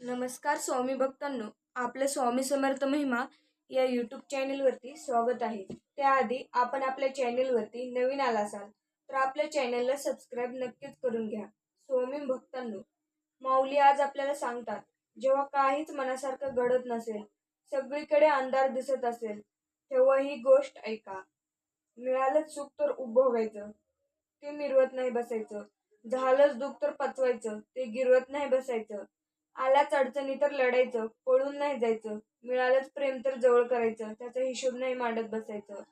नमस्कार स्वामी भक्तांनो आपलं स्वामी समर्थ महिमा या यूट्यूब चॅनेलवरती स्वागत आहे. त्याआधी आपण आपल्या चॅनेलवरती नवीन आला असाल तर आपल्या चॅनेलला सबस्क्राईब नक्कीच करून घ्या. स्वामी भक्तांनो माऊली आज आपल्याला सांगतात जेव्हा काहीच मनासारखं घडत नसेल सगळीकडे अंधार दिसत असेल तेव्हा ही गोष्ट ऐका. मिळालं चूक तर उभं व्हायचं ते मिरवत नाही बसायचं झालंच दुःख तर पचवायचं ते गिरवत नाही बसायचं आल्याच अडचणी तर लढायचं पळून नाही जायचं. मिळालंच प्रेम तर जवळ करायचं त्याचा हिशोब नाही मांडत बसायचं.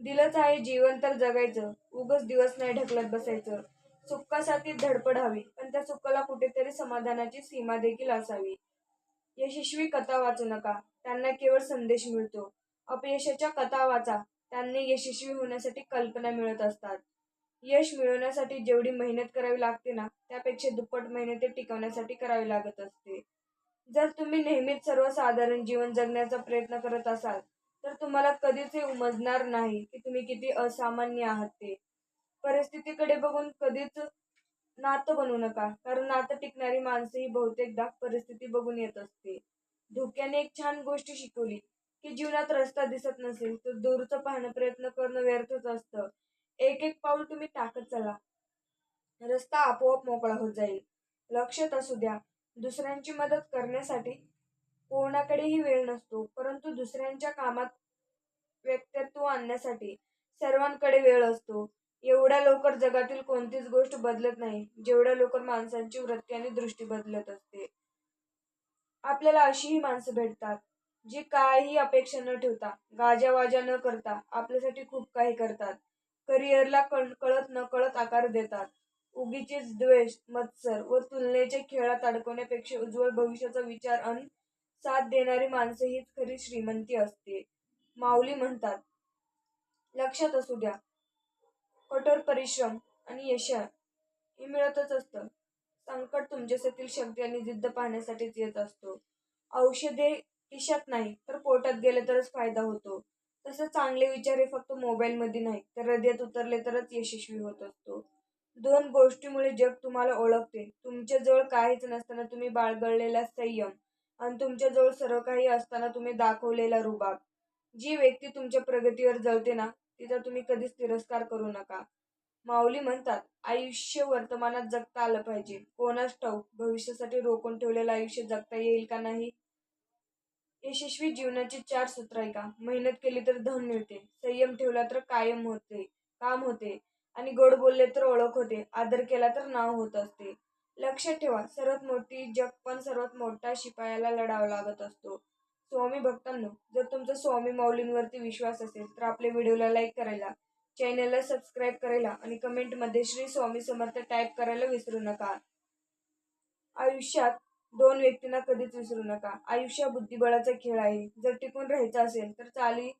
दिलंच आहे जीवन तर जगायचं उगच दिवस नाही ढकलत बसायचं. सुखासाठी धडपड हवी पण त्या सुखाला कुठेतरी समाधानाची सीमा देखील असावी. यशस्वी कथा वाचू नका त्यांना केवळ संदेश मिळतो. अपयशाच्या कथा वाचा त्यांनी यशस्वी होण्यासाठी कल्पना मिळत असतात. यश मिळवण्यासाठी जेवढी मेहनत करावी लागते ना त्यापेक्षा दुप्पट मेहनत ते टिकवण्यासाठी करावी लागत असते. जर तुम्ही नेहमीच सर्वसाधारण जीवन जगण्याचा प्रयत्न करत असाल तर तुम्हाला कधीच हे उमजणार नाही की तुम्ही किती असामान्य आहात ते. परिस्थितीकडे बघून कधीच नातं बनवू नका कारण नातं टिकणारी माणसं ही बहुतेकदा परिस्थिती बघून येत असते. धोक्याने एक छान गोष्ट शिकवली की जीवनात रस्ता दिसत नसेल तर दूरचं पाहणं प्रयत्न करणं व्यर्थच असतं. एक एक पाऊल तुम्ही टाकत चला. रस्ता आपोआप मोकळा होत जाईल. लक्षात असू द्या. दुसऱ्यांची मदत करण्यासाठी कोणाकडेही वेळ नसतो परंतु दुसऱ्यांच्या कामात व्यक्तित्व आणण्यासाठी सर्वांकडे वेळ असतो. एवढ्या लवकर जगातील कोणतीच गोष्ट बदलत नाही जेवढ्या लवकर माणसांची वृत्ती आणि दृष्टी बदलत असते. आपल्याला अशीही माणसं भेटतात जी काही अपेक्षा न ठेवता गाजावाजा न करता आपल्यासाठी खूप काही करतात. करिअरला कळत नकळत आकार देतात. उगीचेच द्वेष मत्सर व तुलनेचे खेळात अडकवण्यापेक्षा उज्ज्वल भविष्याचा विचार अन साथ देणारी माणसे हीच खरी श्रीमंती असते. माऊली म्हणतात लक्षात असू द्या. कठोर परिश्रम आणि यश हे मिळतच असतं. संकट तुमच्यासाठी शक्ती आणि जिद्द पाहण्यासाठीच येत असतो. औषधे खिशात नाही तर पोटात गेले तरच फायदा होतो. तसं चांगले विचार हे फक्त मोबाईलमध्ये नाही तर हृदयात उतरले तरच यशस्वी होत असतो. दोन गोष्टीमुळे जग तुम्हाला ओळखते. तुमच्या जवळ काहीच नसताना तुम्ही बाळगळलेला संयम आणि तुमच्या जवळ सर्व काही असताना तुम्ही दाखवलेला रुबाब. जी व्यक्ती तुमच्या प्रगतीवर जळते ना तिचा तुम्ही कधीच तिरस्कार करू नका. माऊली म्हणतात आयुष्य वर्तमानात जगता आलं पाहिजे. कोणाच ठाऊक भविष्यासाठी रोखून ठेवलेलं आयुष्य जगता येईल का नाही? यशस्वी जीवनाची चार सूत्र आहे का? मेहनत केली तर धन मिळते. संयम ठेवला तर कायम होते काम होते आणि गोड बोलले तर ओळख होते. आदर केला तर नाव होत असते. लक्षात ठेवा सर्वात मोठी जग पण सर्वात मोठा शिपायाला लढावा लागत असतो. स्वामी भक्तांनो जर तुमचा स्वामी माऊलींवरती विश्वास असेल तर आपल्या व्हिडिओला लाईक करायला चॅनलला सबस्क्राईब करायला आणि कमेंटमध्ये श्री स्वामी समर्थ टाईप करायला विसरू नका. आयुष्यात दोन व्यक्तींना कधीच विसरू नका. आयुष्य बुद्धिबळाचा खेळ आहे. जर टिकून राहायचं असेल तर चाली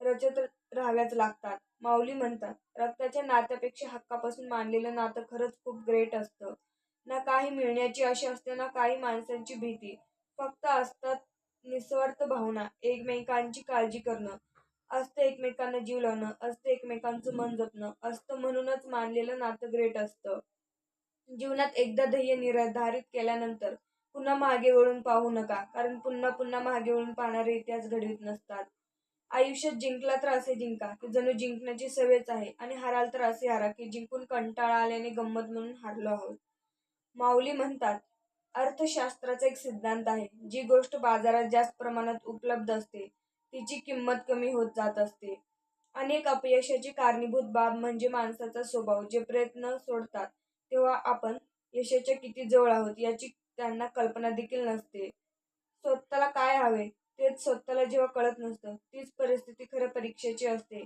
रचत राहाव्याच लागतात. माऊली म्हणतात रक्ताच्या नात्यापेक्षा हक्कापासून मानलेलं नातं खरंच खूप ग्रेट असतं. ना काही मिळण्याची आशा असते ना काही माणसांची भीती. फक्त असतात निस्वार्थ भावना एकमेकांची काळजी करणं असतं एकमेकांना जीव लावणं असतं एकमेकांचं मन जपणं असतं म्हणूनच मानलेलं नातं ग्रेट असतं. जीवनात एकदा ध्येय निर्धारित केल्यानंतर पुन्हा मागे वळून पाहू नका कारण पुन्हा पुन्हा मागे वळून पाहणारे इतिहास घडवीत नसतात. आयुष्यात जिंकला तर असे जिंका की जणू जिंकण्याची सवयच आहे आणि हाराल तर असे हारा की जिंकून कंटाळा आल्याने गंमत म्हणून हारलो आहोत. माऊली म्हणतात अर्थशास्त्राचा एक सिद्धांत आहे जी गोष्ट बाजारात जास्त प्रमाणात उपलब्ध असते तिची किंमत कमी होत जात असते. अनेक अपयशाची कारणीभूत बाब म्हणजे माणसाचा स्वभाव जे प्रयत्न सोडतात तेव्हा आपण यशाच्या किती जवळ आहोत याची त्यांना कल्पना देखील नसते. स्वतःला काय हवे तेच स्वतःला जेव्हा कळत नसतं तीच परिस्थिती खरं परीक्षेची असते.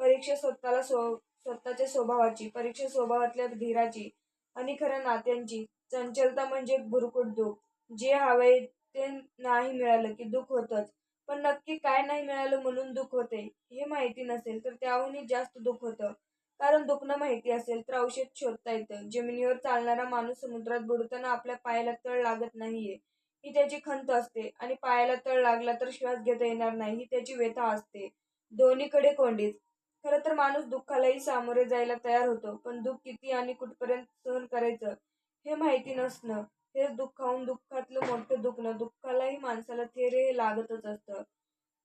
परीक्षा स्वतःला स्व स्वतःच्या स्वभावाची परीक्षा स्वभावातल्या धीराची आणि खऱ्या नात्यांची. चंचलता म्हणजे भुरकुट दुःख. जे हवे ते नाही मिळालं की दुःख होतंच. पण नक्की काय नाही मिळालं म्हणून दुःख होते हे माहिती नसेल तर त्याहूनही जास्त दुःख होतं. कारण दुखणं माहिती असेल तर औषध शोधता येतं. जमिनीवर चालणारा माणूस समुद्रात बुडताना आपल्या पायाला तळ लागत नाहीये. ही त्याची खंत असते आणि पायाला तळ लागला तर श्वास घेता येणार नाही ही त्याची व्यथा असते. दोन्हीकडे कोंडीच खरं तर माणूस दुःखालाही सामोरे जायला तयार होतो पण दुःख किती आणि कुठपर्यंत सहन करायचं हे माहिती नसणं. हेच दुःखाहून दुःखातलं मोठं दुखणं. दुःखालाही माणसाला थेरे हे लागतच असतं.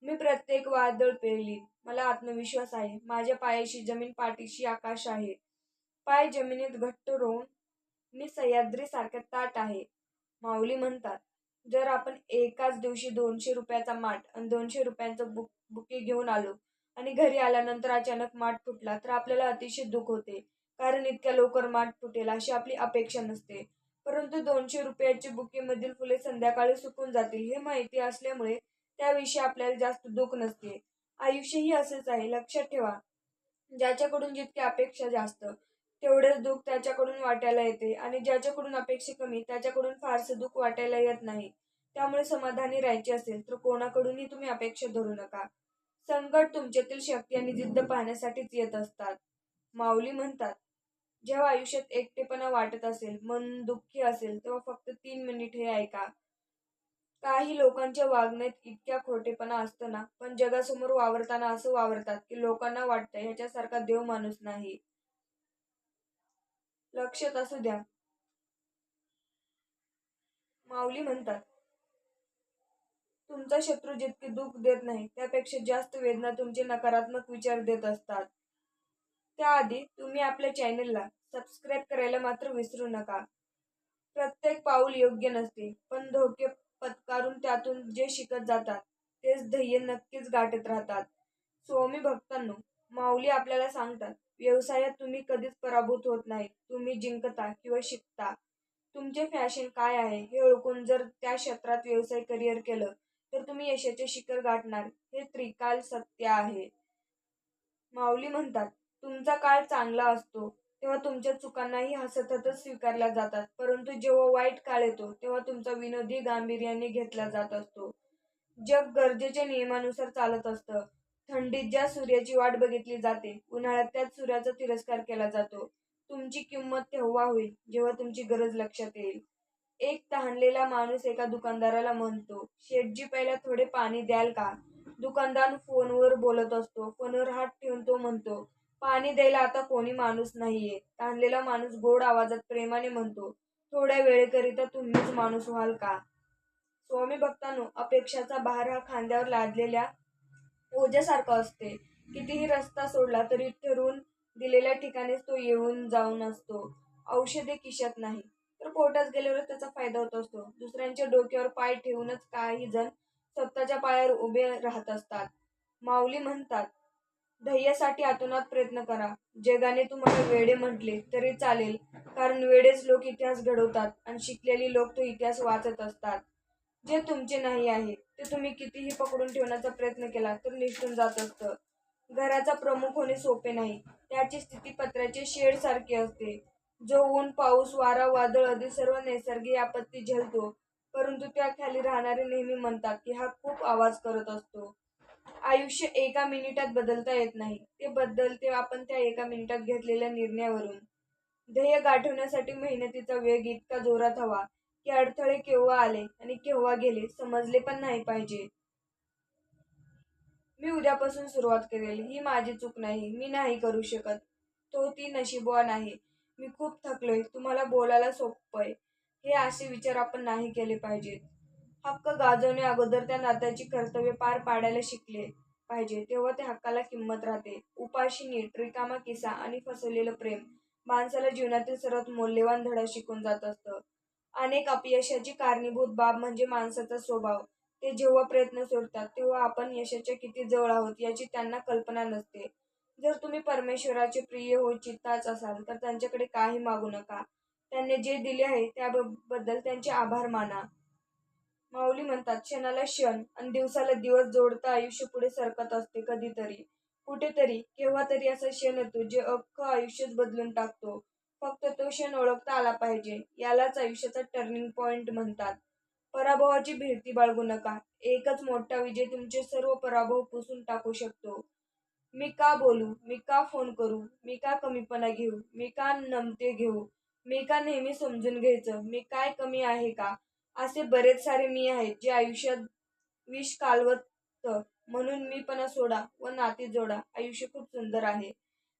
मी प्रत्येक वादळ पेरली. मला आत्मविश्वास आहे. माझ्या पायाशी जमीन पाठीशी आकाश आहे. पाय जमिनीत घट्ट रोवून मी सह्याद्रीसारख्या ताट आहे. माऊली म्हणतात जर आपण एकाच दिवशी दोनशे रुपयाचा माठ आणि दोनशे रुपयांचं बुक बुके घेऊन आलो आणि घरी आल्यानंतर अचानक माठ फुटला तर आपल्याला अतिशय दुःख होते. कारण इतक्या लवकर माठ फुटेल अशी आपली अपेक्षा नसते. परंतु दोनशे रुपयाचे बुकेमधील फुले संध्याकाळी सुकून जातील हे माहिती असल्यामुळे त्याविषयी आपल्याला जास्त दुःख नसते. आयुष्यही असेच आहे लक्षात ठेवा. ज्याच्याकडून जितकी अपेक्षा जास्त तेवढेच दुःख त्याच्याकडून वाटायला येते आणि ज्याच्याकडून अपेक्षा कमी त्याच्याकडून फारसं दुःख वाटायला येत नाही. त्यामुळे समाधानी राहायचे असेल तर कोणाकडूनही तुम्ही अपेक्षा धरू नका. संकट तुमच्यातील शक्ती आणि जिद्द पाहण्यासाठीच येत असतात. माऊली म्हणतात जेव्हा आयुष्यात एकटेपणा वाटत असेल मन दुःखी असेल तेव्हा फक्त तीन मिनिट हे ऐका. काही लोकांच्या वागण्यात इतक्या खोटेपणा असतो ना पण जगासमोर वावरताना असं वावरतात की लोकांना वाटतं ह्याच्यासारखा देव माणूस नाही. लक्षात असू द्या. माऊली म्हणतात तुमचा शत्रू जितके दुःख देत नाही त्यापेक्षा जास्त वेदना तुमचे नकारात्मक विचार देत असतात. त्याआधी तुम्ही आपल्या चॅनलला सबस्क्राईब करायला मात्र विसरू नका. प्रत्येक पाऊल योग्य नसते पण धोके पत्कारून त्यातून जे शिकत जातात तेच ध्येय नक्कीच गाठत राहतात. स्वामी भक्तांनो माऊली आपल्याला सांगतात व्यवसायात तुम्ही कधीच पराभूत होत नाही. तुम्ही जिंकता किंवा शिकता. तुमचे फॅशन काय आहे हे ओळखून जर त्या क्षेत्रात व्यवसाय करिअर केलं तर तुम्ही यशाचे शिखर गाठणार. हे त्रिकाल सत्य आहे. माऊली म्हणतात तुमचा काळ चांगला असतो. तेव्हा तुमच्या चुकांनाही हसतच स्वीकारल्या जातात. परंतु जेव्हा वाईट काळ येतो तेव्हा तुमचा विनोदी गांभीर्याने घेतला जात असतो. जग गरजेच्या नियमानुसार चालत असतं. थंडीत ज्या सूर्याची वाट बघितली जाते उन्हाळ्यात त्याच सूर्याचा तिरस्कार केला जातो. तुमची किंमत तेव्हा होईल जेव्हा तुमची गरज लक्षात येईल. एक तहानलेला माणूस एका दुकानदाराला म्हणतो शेठजी पहिला थोडे पाणी द्याल का? दुकानदार फोनवर बोलत असतो फोनवर हात ठेवून तो म्हणतो पाणी द्यायला आता कोणी माणूस नाहीये. ताणलेला माणूस गोड आवाजात प्रेमाने म्हणतो थोड्या वेळेकरिता तुम्हीच माणूस व्हाल का? स्वामी भक्तांनो अपेक्षाचा भार हा खांद्यावर लादलेल्या ओझ्यासारखा असते. कितीही रस्ता सोडला तरी ठरवून दिलेल्या ठिकाणीच तो येऊन जाऊन असतो. औषधे किशत नाही. तर पोटात गेल्यावर त्याचा फायदा होत असतो. दुसऱ्यांच्या डोक्यावर पाय ठेवूनच काही जण स्वतःच्या पायावर उभे राहत असतात. माऊली म्हणतात ध्येयासाठी आतोनात प्रयत्न करा. जगाने तुम्हाला वेडे म्हटले तरी चालेल कारण वेडेच लोक इतिहास घडवतात आणि शिकलेली लोक तो इतिहास वाचत असतात. जे तुमचे नाही आहे ते तुम्ही कितीही पकडून ठेवण्याचा प्रयत्न केला तर निष्ठून जात असतं. घराचा प्रमुख होणे सोपे नाही त्याची स्थिती पत्र्याचे शेड सारखी असते. जो ऊन पाऊस वारा वादळ आदी सर्व नैसर्गिक आपत्ती झेलतो परंतु त्या खाली राहणारे नेहमी म्हणतात की हा खूप आवाज करत असतो. आयुष्य एका मिनिटात बदलता येत नाही. ते बदलते आपण त्या एका मिनिटात घेतलेल्या निर्णयावरून. ध्येय गाठवण्यासाठी मेहनतीचा वेग इतका जोरात हवा की अडथळे केव्हा आले आणि केव्हा गेले समजले पण नाही पाहिजे. मी उद्यापासून सुरुवात करेल. ही माझी चूक नाही. मी नाही करू शकत. तो ती नशिबवान आहे. मी खूप थकलोय. तुम्हाला बोलायला सोपंय हे असे विचार आपण नाही केले पाहिजेत. हक्क गाजवणे अगोदर त्या नात्याची कर्तव्य पार पाडायला शिकले पाहिजे. तेव्हा त्या हक्काला किंमत राहते. उपाशी नीट रिकामा किसा आणि फसवलेलं प्रेम माणसाला जीवनातील सर्वात मौल्यवान धडा शिकून जात असतं. अनेक अपयशाची कारणीभूत बाब म्हणजे माणसाचा स्वभाव. ते जेव्हा प्रयत्न सोडतात तेव्हा आपण यशाच्या किती जवळ आहोत याची त्यांना कल्पना नसते. जर तुम्ही परमेश्वराचे प्रिय हो चित्ताच असाल तर त्यांच्याकडे काही मागू नका. त्यांनी जे दिले आहे त्याबद्दल त्यांचे आभार माना. माऊली म्हणतात क्षणाला क्षण आणि दिवसाला दिवस जोडता आयुष्य पुढे सरकत असते कधीतरी. कुठेतरी केव्हा तरी असा क्षण येतो जे अख्खं आयुष्यच बदलून टाकतो. फक्त तो क्षण ओळखता आला पाहिजे यालाच आयुष्याचा टर्निंग पॉइंट म्हणतात. पराभवाची भीती बाळगू नका. एकच मोठा विजय तुमचे सर्व पराभव पुसून टाकू शकतो. मी का बोलू? मी का फोन करू? मी का कमीपणा घेऊ? मी का नमते घेऊ? मी का नेहमी समजून घ्यायचं? मी काय कमी आहे का? असे बरेच सारे मी आहेत जे आयुष्यात विष कालवत म्हणून मीपणा सोडा व नाती जोडा. आयुष्य खूप सुंदर आहे.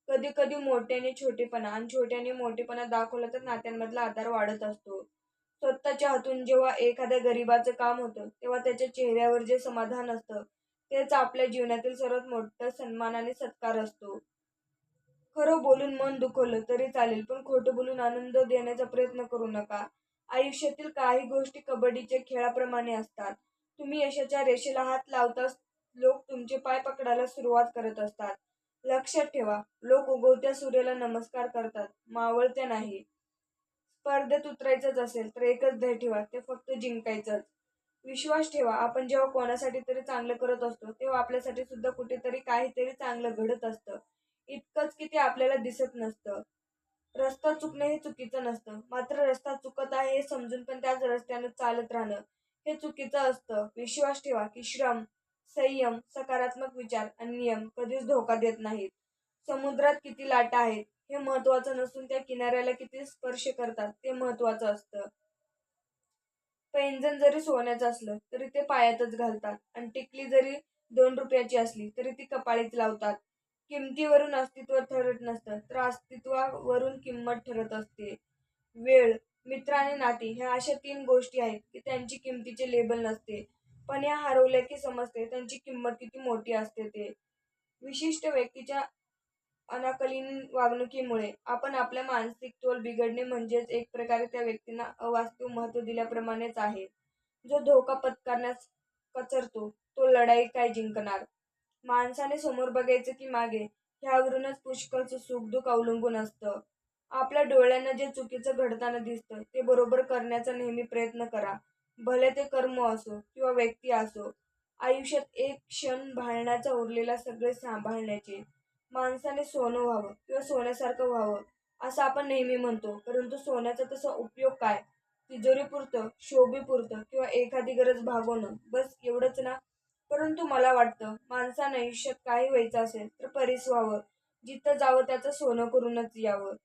कधी कधी मोठ्याने छोटेपणा आणि छोट्याने मोठेपणा दाखवला तर नात्यांमधला आधार वाढत असतो. स्वतःच्या हातून जेव्हा एखाद्या गरिबाचं काम होतं तेव्हा त्याच्या चेहऱ्यावर जे समाधान असतं तेच आपल्या जीवनातील सर्वात मोठं सन्मान आणि सत्कार असतो. खरं बोलून मन दुखवलं तरी चालेल पण खोटं बोलून आनंद देण्याचा प्रयत्न करू नका. आयुष्यातील काही गोष्टी कबड्डीच्या खेळाप्रमाणे असतात. तुम्ही यशाच्या रेषेला हात लावताच लोक तुमचे पाय पकडायला सुरुवात करत असतात. लक्षात ठेवा लोक उगवत्या सूर्याला नमस्कार करतात मावळत्या नाही. स्पर्धेत उतरायचंच असेल तर एकच ध्येय ठेवा ते फक्त जिंकायचंच. विश्वास ठेवा आपण जेव्हा कोणासाठी तरी चांगलं करत असतो तेव्हा आपल्यासाठी सुद्धा कुठेतरी काहीतरी चांगलं घडत असतं. इतकंच की ते आपल्याला दिसत नसतं. रस्ता चुकणं हे चुकीचं नसतं. मात्र रस्ता चुकत आहे हे समजून पण त्याच रस्त्यानं चालत राहणं हे चुकीचं असतं. विश्वास ठेवा की श्रम संयम सकारात्मक विचार आणि नियम कधीच धोका देत नाहीत. समुद्रात किती लाटा आहेत हे महत्वाचं नसून त्या किनाऱ्याला किती स्पर्श करतात ते महत्वाचं असतं. पैंजण जरी सोन्याचं असलं तरी ते पायातच घालतात आणि टिकली जरी दोन रुपयाची असली तरी ती कपाळीत लावतात. किमतीवरून अस्तित्व ठरत नसतं तर अस्तित्वावरून किंमत ठरत असते. वेळ मित्र आणि नाती ह्या अशा तीन गोष्टी आहेत की त्यांची किमतीचे लेबल नसते. पण या हरवल्या की समजते त्यांची किंमत किती मोठी असते ते. विशिष्ट व्यक्तीच्या अनाकलीन वागणुकीमुळे आपण आपल्या मानसिक तोल बिघडणे म्हणजेच एक प्रकारे त्या व्यक्तींना अवास्तव महत्त्व दिल्याप्रमाणेच आहे. जो धोका पत्करण्यास कचरतो तो लढाई काय जिंकणार? माणसाने समोर बघायचं की मागे ह्यावरूनच पुष्कळचं सुखदुःख अवलंबून असतं. आपल्या डोळ्यांना जे चुकीचं घडताना दिसतं ते बरोबर करण्याचा नेहमी प्रयत्न करा. भले ते कर्म असो किंवा व्यक्ती असो आयुष्यात एक क्षण भाळण्याचा उरलेला सगळे सांभाळण्याचे. माणसाने सोनं व्हावं किंवा सोन्यासारखं व्हावं असं आपण नेहमी म्हणतो. परंतु सोन्याचा तसा उपयोग काय? तिजोरीपुरतं शोभेपुरतं किंवा एखादी गरज भागवणं? बस एवढंच ना? परंतु मला वाटतं माणसानं आयुष्यात काही व्हायचं असेल तर परीस व्हावं. जिथं जावं त्याचं सोनं करूनच यावं.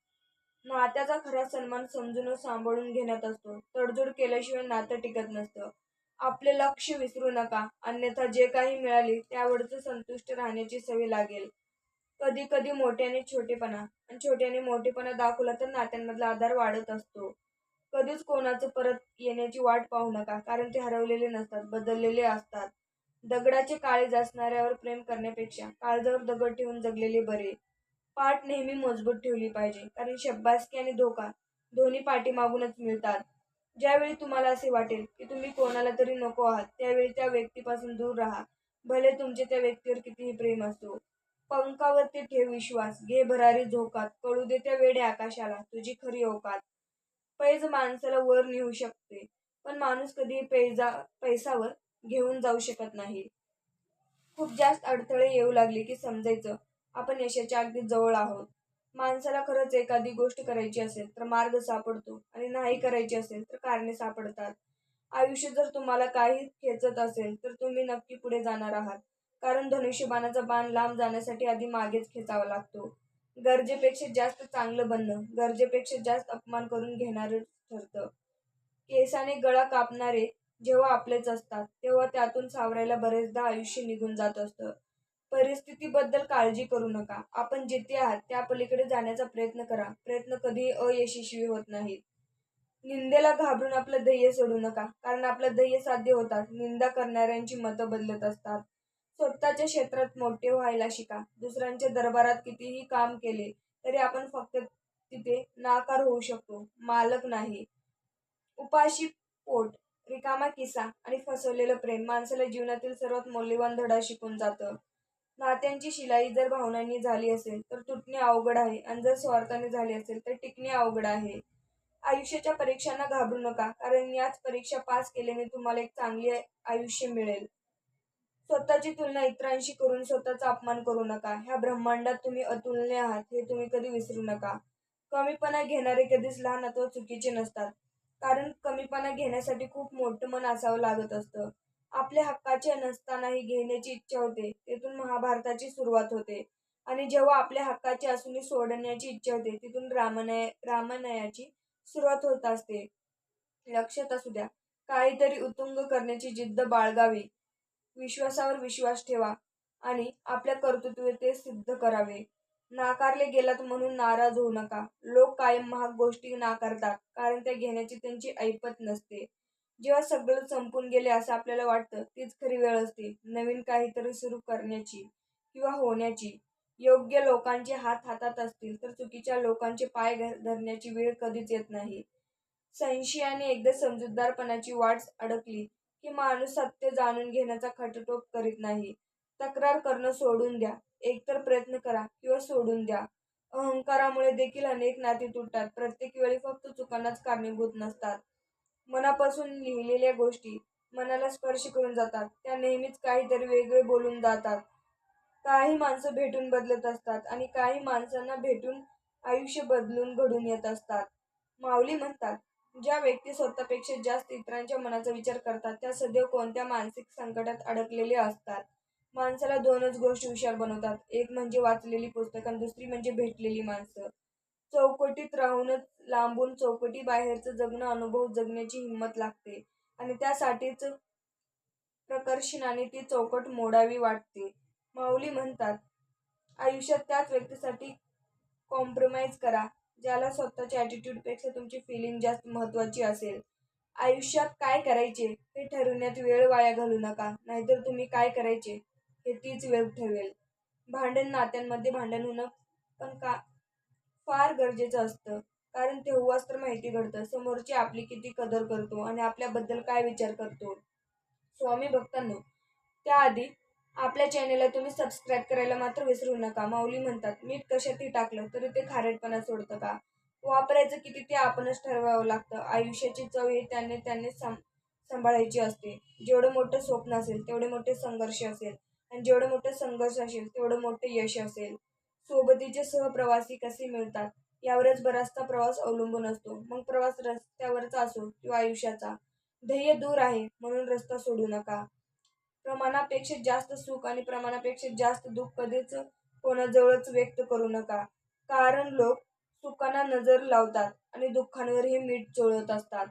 नात्याचा खरा सन्मान समजून सांभाळून घेण्यात असतो. तडजोड केल्याशिवाय नातं टिकत नसतं. आपले लक्ष विसरू नका. अन्यथा जे काही मिळाले त्यावरच संतुष्ट राहण्याची सवय लागेल. कधी कधी मोठ्याने छोटेपणा. आणि छोट्याने मोठेपणा दाखवला तर नात्यांमधला आधार वाढत असतो. कधीच कोणाचं परत येण्याची वाट पाहू नका. कारण ते हरवलेले नसतात बदललेले असतात. दगडाचे काळीज असणाऱ्यावर प्रेम करण्यापेक्षा काळजावर दगड ठेवून जगलेले बरे. पाठ नेहमी मजबूत ठेवली पाहिजे कारण शब्बासकी आणि धोका दोन्ही पाठीमागूनच मिळतात. ज्यावेळी तुम्हाला असे वाटेल की तुम्ही कोणाला तरी नको आहात त्यावेळी त्या व्यक्तीपासून दूर राहा. भले तुमचे त्या व्यक्तीवर कितीही प्रेम असो पंखावरती ठेव विश्वास घे भरारी झोकात कळू दे त्या वेडे आकाशाला तुझी खरी औकात. पैज माणसाला वर नेऊ शकते पण माणूस कधीही पैजा पैसावर घेऊन जाऊ शकत नाही. खूप जास्त अडथळे येऊ लागले की समजायचं आपण यशाच्या अगदी जवळ आहोत. माणसाला खरंच एखादी गोष्ट करायची असेल तर मार्ग सापडतो आणि नाही करायची असेल तर कारणे सापडतात. आयुष्य जर तुम्हाला काही खेचत असेल तर तुम्ही नक्की पुढे जाणार आहात. कारण धनुष्यबाणाचा बाण लांब जाण्यासाठी आधी मागेच खेचावा लागतो. गरजेपेक्षा जास्त चांगलं बनणं गरजेपेक्षा जास्त अपमान करून घेणार ठरतं. केसाने गळा कापणारे जेव्हा आपलेच असतात तेव्हा त्यातून सावरायला बरेचदा आयुष्य निघून जात असतं. परिस्थितीबद्दल काळजी करू नका. आपण जिथे आहात त्या पलीकडे जाण्याचा प्रयत्न करा. प्रयत्न कधीही अयशस्वी होत नाहीत. निंदेला घाबरून आपलं ध्येय सोडू नका कारण आपलं ध्येय साध्य होतात. निंदा करणाऱ्यांची मतं बदलत असतात. स्वतःच्या क्षेत्रात मोठे व्हायला शिका. दुसऱ्यांच्या दरबारात कितीही काम केले तरी आपण फक्त तिथे नाकार होऊ शकतो. मालक नाही. उपाशी पोट. रिकामा किस्सा आणि फसवलेलं प्रेम माणसाला जीवनातील सर्वात मौल्यवान धडा शिकून जातं. नात्यांची शिलाई जर भावनांनी झाली असेल तर तुटणे अवघड आहे आणि जर स्वार्थाने झाली असेल तर टिकणे अवघड आहे. आयुष्याच्या परीक्षांना घाबरू नका कारण याच परीक्षा पास केल्याने तुम्हाला एक चांगले आयुष्य मिळेल. स्वतःची तुलना इतरांशी करून स्वतःचा अपमान करू नका. ह्या ब्रह्मांडात तुम्ही अतुलनीय आहात हे तुम्ही कधी विसरू नका. कमीपणा घेणारे कधीच लहान अथवा चुकीचे नसतात. कारण कमीपणा घेण्यासाठी खूप मोठं मन असावं लागत असतं. आपल्या हक्काचे नसतानाही घेण्याची इच्छा होते तेथून महाभारताची सुरुवात होते. आणि जेव्हा आपल्या हक्काचे असूनही सोडण्याची इच्छा होते तिथून रामनय रामनयाची सुरुवात होत असते. लक्षात असू द्या काहीतरी उत्तुंग करण्याची जिद्द बाळगावी. विश्वासावर विश्वास ठेवा आणि आपल्या कर्तृत्व ते सिद्ध करावे. नाकारले गेलात म्हणून नाराज होऊ नका. लोक कायम महाग गोष्टी नाकारतात कारण त्या घेण्याची त्यांची ऐपत नसते. जेव्हा सगळं संपून गेले असं आपल्याला वाटतं तीच खरी वेळ असते. नवीन काहीतरी सुरू करण्याची किंवा होण्याची. योग्य लोकांचे हात हातात असतील तर चुकीच्या लोकांचे पाय घ- धरण्याची वेळ कधीच येत नाही. संशयाने एकदा समजूतदारपणाची वाट अडकली की माणूस सत्य जाणून घेण्याचा खटटोप करीत नाही. तक्रार करणं सोडून द्या. एकतर प्रयत्न करा किंवा सोडून द्या. अहंकारामुळे देखील अनेक नाती तुटतात. प्रत्येक वेळी फक्त चुकांनाच कारणीभूत नसतात. मनापासून लिहिलेल्या गोष्टी मनाला स्पर्श करून जातात. त्या नेहमीच काहीतरी वेगळे बोलून जातात. काही माणसं भेटून बदलत असतात आणि काही माणसांना भेटून आयुष्य बदलून घडून येत असतात. माऊली म्हणतात ज्या व्यक्ती स्वतःपेक्षा जास्त इतरांच्या मनाचा विचार करतात त्या सदैव कोणत्या मानसिक संकटात अडकलेले असतात? माणसाला दोनच गोष्टी हुशार बनवतात. एक म्हणजे वाचलेली पुस्तकं आणि दुसरी म्हणजे भेटलेली माणसं. चौकटीत राहूनच लांबून चौकटी बाहेरचं जगणं अनुभव जगण्याची हिंमत लागते. आणि त्यासाठीच प्रकर्षणाने ती चौकट मोडावी वाटते. माऊली म्हणतात आयुष्यात त्याच व्यक्तीसाठी कॉम्प्रोमाइज करा ज्याला स्वतःच्या ॲटिट्यूडपेक्षा तुमची फिलिंग जास्त महत्त्वाची असेल. आयुष्यात काय करायचे हे ठरवण्यात वेळ वाया घालू नका नाहीतर तुम्ही काय करायचे? हे तीच वेळ ठरवेल भांडण नात्यांमध्ये भांडण होणं पण का फार गरजेचं असतं. कारण तेव्हाच तर माहिती घडतं. समोरची आपली किती कदर करतो आणि आपल्याबद्दल काय विचार करतो. स्वामी भक्तांनो त्याआधी आपल्या चॅनेलला तुम्ही सबस्क्राईब करायला मात्र विसरू नका. माऊली म्हणतात मीठ कशातही टाकलं तरी ते खारटपणा सोडतं का? वापरायचं किती ते आपणच ठरवावं लागतं. आयुष्याची चव ही त्याने त्याने सांभाळायची असते. जेवढं मोठं स्वप्न असेल तेवढे मोठे संघर्ष असेल. आणि जेवढं मोठं संघर्ष असेल तेवढं मोठं यश असेल. सोबतीचे सहप्रवासी कसे मिळतात यावरच बराचसा प्रवास अवलंबून असतो. मग प्रवास रस्त्यावरचा असो किंवा आयुष्याचा ध्येय दूर आहे म्हणून रस्ता सोडू नका. प्रमाणापेक्षा जास्त सुख आणि प्रमाणापेक्षा जास्त दुःख कधीच कोणाजवळच व्यक्त करू नका. कारण लोक सुखांना नजर लावतात आणि दुःखांवरही मीठ चोळत असतात.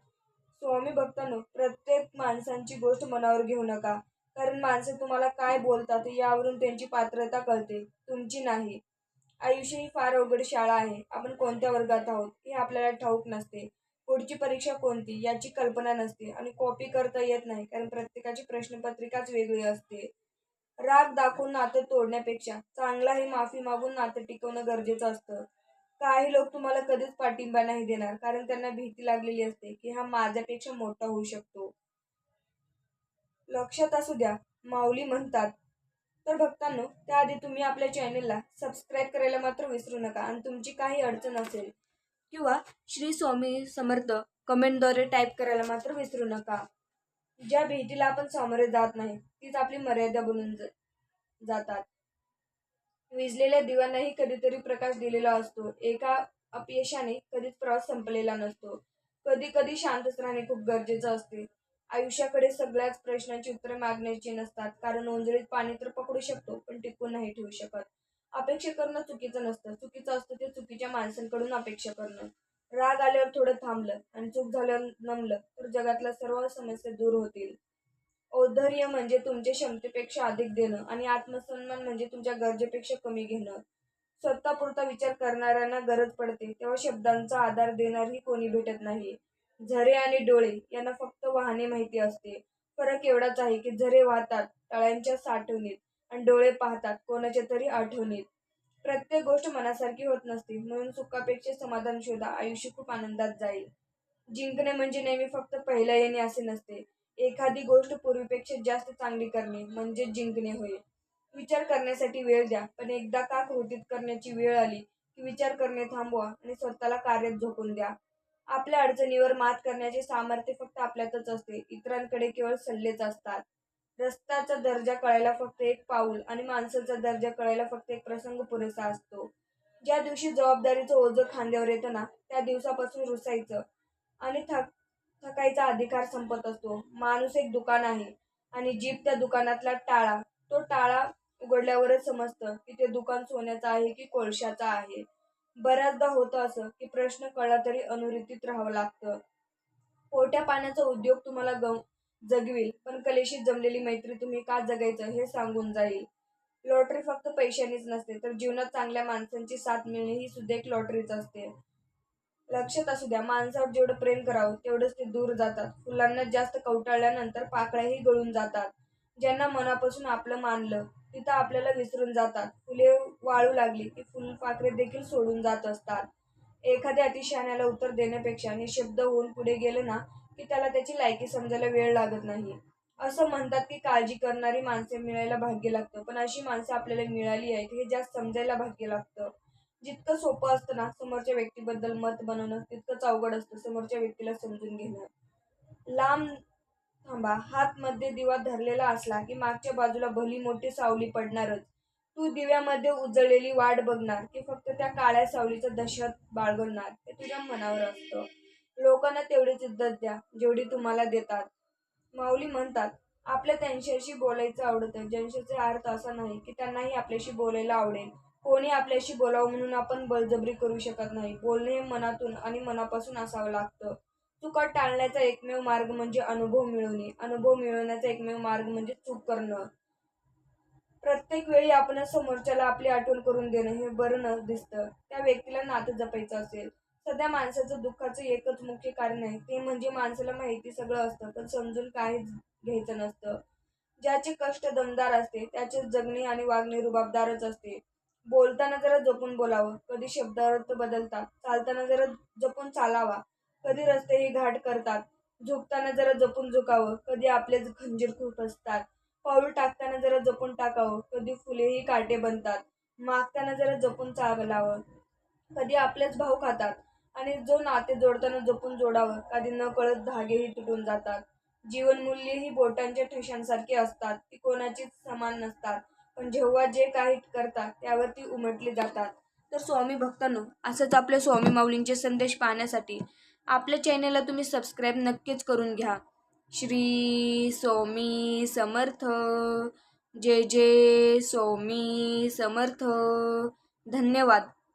स्वामी भक्तांनो प्रत्येक माणसांची गोष्ट मनावर घेऊ नका. कारण माणसं तुम्हाला काय बोलतात यावरून त्यांची पात्रता कळते तुमची नाही. आयुष्य ही फार अवघड शाळा आहे. आपण कोणत्या वर्गात आहोत हे आपल्याला ठाऊक नसते. पुढची परीक्षा कोणती याची कल्पना नसते आणि कॉपी करता येत नाही कारण प्रत्येकाची प्रश्नपत्रिकाच वेगळी असते. राग दाखवून नातं तोडण्यापेक्षा चांगलाही माफी मागून नातं टिकवणं गरजेचं असतं. काही लोक तुम्हाला कधीच पाठिंबा नाही देणार कारण त्यांना भीती लागलेली असते की हा माझ्यापेक्षा मोठा होऊ शकतो. लक्षात असू द्या माऊली म्हणतात. तर भक्तांनो त्याआधी तुम्ही आपल्या चॅनेलला सबस्क्राईब करायला मात्र विसरू नका आणि तुमची काही अडचण असेल किंवा श्री स्वामी समर्थ कमेंटद्वारे टाईप करायला मात्र विसरू नका. ज्या भीतीला आपण सामोरे जात नाही तीच आपली मर्यादा बनून जातात. विजलेल्या दिव्यांनाही कधीतरी प्रकाश दिलेला असतो. एका अपयशाने कधीच प्रवास संपलेला नसतो. कधी कधी शांतच राहणे खूप गरजेचं असते. आयुष्याकडे सगळ्याच प्रश्नांची उत्तरे मागण्याची नसतात. कारण ओंजळीत पाणी तर पकडू शकतो पण टिकून नाही ठेवू शकत. अपेक्षा करणं चुकीचं नसतं. चुकीचं असतं ते चुकीच्या माणसांकडून अपेक्षा करणं. राग आल्यावर थोडं थांबलं आणि चूक झाल्यावर नमलं तर जगातल्या सर्व समस्या दूर होतील. औद्धर्य म्हणजे तुमच्या क्षमतेपेक्षा अधिक देणं आणि आत्मसन्मान म्हणजे तुमच्या गरजेपेक्षा कमी घेणं. स्वतःपुरता विचार करणाऱ्यांना गरज पडते तेव्हा शब्दांचा आधार देणारही कोणी भेटत नाही. झरे आणि डोळे यांना फक्त वाहने माहिती असते. फरक एवढाच आहे की झरे वाहतात तळ्यांच्या साठवणीत आणि डोळे पाहतात कोणाच्या तरी आठवणीत. प्रत्येक गोष्ट मनासारखी होत नसते म्हणून सुखापेक्षा समाधान शोधा आयुष्य खूप आनंदात जाईल. जिंकणे म्हणजे नेहमी फक्त पहिला येणे असे नसते. एखादी गोष्ट पूर्वीपेक्षा जास्त चांगली करणे म्हणजे जिंकणे होय. विचार करण्यासाठी वेळ द्या पण एकदा का कृतीत करण्याची वेळ आली की विचार करणे थांबवा आणि स्वतःला कार्यात झोकून द्या. आपल्या अडचणीवर मात करण्याचे सामर्थ्य फक्त आपल्यातच असते. इतरांकडे केवळ सल्लेच असतात. रस्त्याचा दर्जा कळायला फक्त एक पाऊल आणि माणसाचा दर्जा कळायला फक्त एक प्रसंग पुरेसा असतो. ज्या दिवशी जबाबदारीचं ओझं खांद्यावर येतं ना त्या दिवसापासून रुसायचं आणि थक थकायचा अधिकार संपत असतो. माणूस एक दुकान आहे आणि जीप त्या दुकानातला टाळा. तो टाळा उघडल्यावरच समजतं की ते दुकान सोन्याचं आहे की कोळशाचं आहे. बऱ्याचदा होतं असं की प्रश्न कळला तरी अनुरितीत राहावं लागतं. पोट्या पाण्याचा उद्योग तुम्हाला गम जगविल पण कलेशी जमलेली मैत्री तुम्ही का जगायचं हे सांगून जाईल. लॉटरी फक्त पैशांनीच नसते तर जीवनात चांगल्या माणसांची साथ मिळणे ही सुद्धा एक लॉटरीच असते. लक्षात असू द्या माणसावर जेवढं प्रेम करावं तेवढंच ते दूर जातात. फुलांना जास्त कवटाळल्यानंतर पाकळ्याही गळून जातात. ज्यांना मनापासून आपलं मानलं तिथं आपल्याला विसरून जातात. फुले वाळू लागली की फुलपाखरे देखील सोडून जात असतात. एखाद्या अतिशहाण्याला उत्तर देण्यापेक्षा निशब्द होऊन पुढे गेलं ना की त्याला त्याची लायकी समजायला वेळ लागत नाही. असं म्हणतात की काळजी करणारी माणसे मिळायला भाग्य लागतं पण अशी माणसं आपल्याला मिळाली आहेत हे जास्त समजायला भाग्य लागतं. जितकं सोपं असतं ना समोरच्या व्यक्तीबद्दल मत बनवणं तितकंच अवघड असतं समोरच्या व्यक्तीला समजून घेणं. लांब थांबा हात मध्ये दिवा धरलेला असला की मागच्या बाजूला भली मोठी सावली पडणारच. तू दिव्यामध्ये उजळलेली वाट बघणार की फक्त त्या काळ्या सावलीचा दशत बाळगणार. हे तुझ्या मनावर असतं. लोकांना तेवढीच इज्जत द्या जेवढी तुम्हाला देतात. माऊली म्हणतात आपल्या त्यांच्याशी बोलायचं आवडतं. ज्यांच्याचे अर्थ असा नाही की त्यांनाही आपल्याशी बोलायला आवडेल. कोणी आपल्याशी बोलावं म्हणून आपण बळजबरी करू शकत नाही. बोलणे हे मनातून आणि मनापासून असावं लागतं. चुका टाळण्याचा एकमेव मार्ग म्हणजे अनुभव मिळवणे. अनुभव मिळवण्याचा एकमेव मार्ग म्हणजे चूक करणं. प्रत्येक वेळी आपण समोरच्याला आपली आठवण करून देणं हे बरं न दिसतं. त्या व्यक्तीला नातं जपायचं असेल. सध्या माणसाचं दुःखाचं एकच मुख्य कारण आहे. ते म्हणजे माणसाला माहिती सगळं असतं पण समजून काहीच घ्यायचं नसतं. ज्याचे कष्ट दमदार असते त्याचे जगणे आणि वागणे रुबाबदारच असते. बोलताना जरा जपून बोलावं. कधी शब्द अर्थ बदलतात. चालताना जरा जपून चालावा. कधी रस्तेही घाट करतात. झुकताना जरा जपून झुकावं. कधी आपलेच खंजीर खूप असतात. पाऊल टाकताना जरा जपून टाकावं. कधी फुलेही काटे बनतात. मागताना जरा जपून चालावं. कधी आपलेच भाऊ खातात. आणि जो नाते जोडताना जपून जोडावं. कधी न कळत धागेही तुटून जातात. जीवनमूल्यही बोटांच्या ठेशांसारखी असतात. ती कोणाचीच समान नसतात. पण जेव्हा जे काही करतात त्यावर ती उमटली जातात. तर स्वामी भक्तांनो असंच आपल्या स्वामी माऊलींचे संदेश पाहण्यासाठी आपल्या चॅनेलला तुम्ही सबस्क्राईब नक्कीच करून घ्या. श्री स्वामी समर्थ जय जय स्वामी समर्थ. धन्यवाद.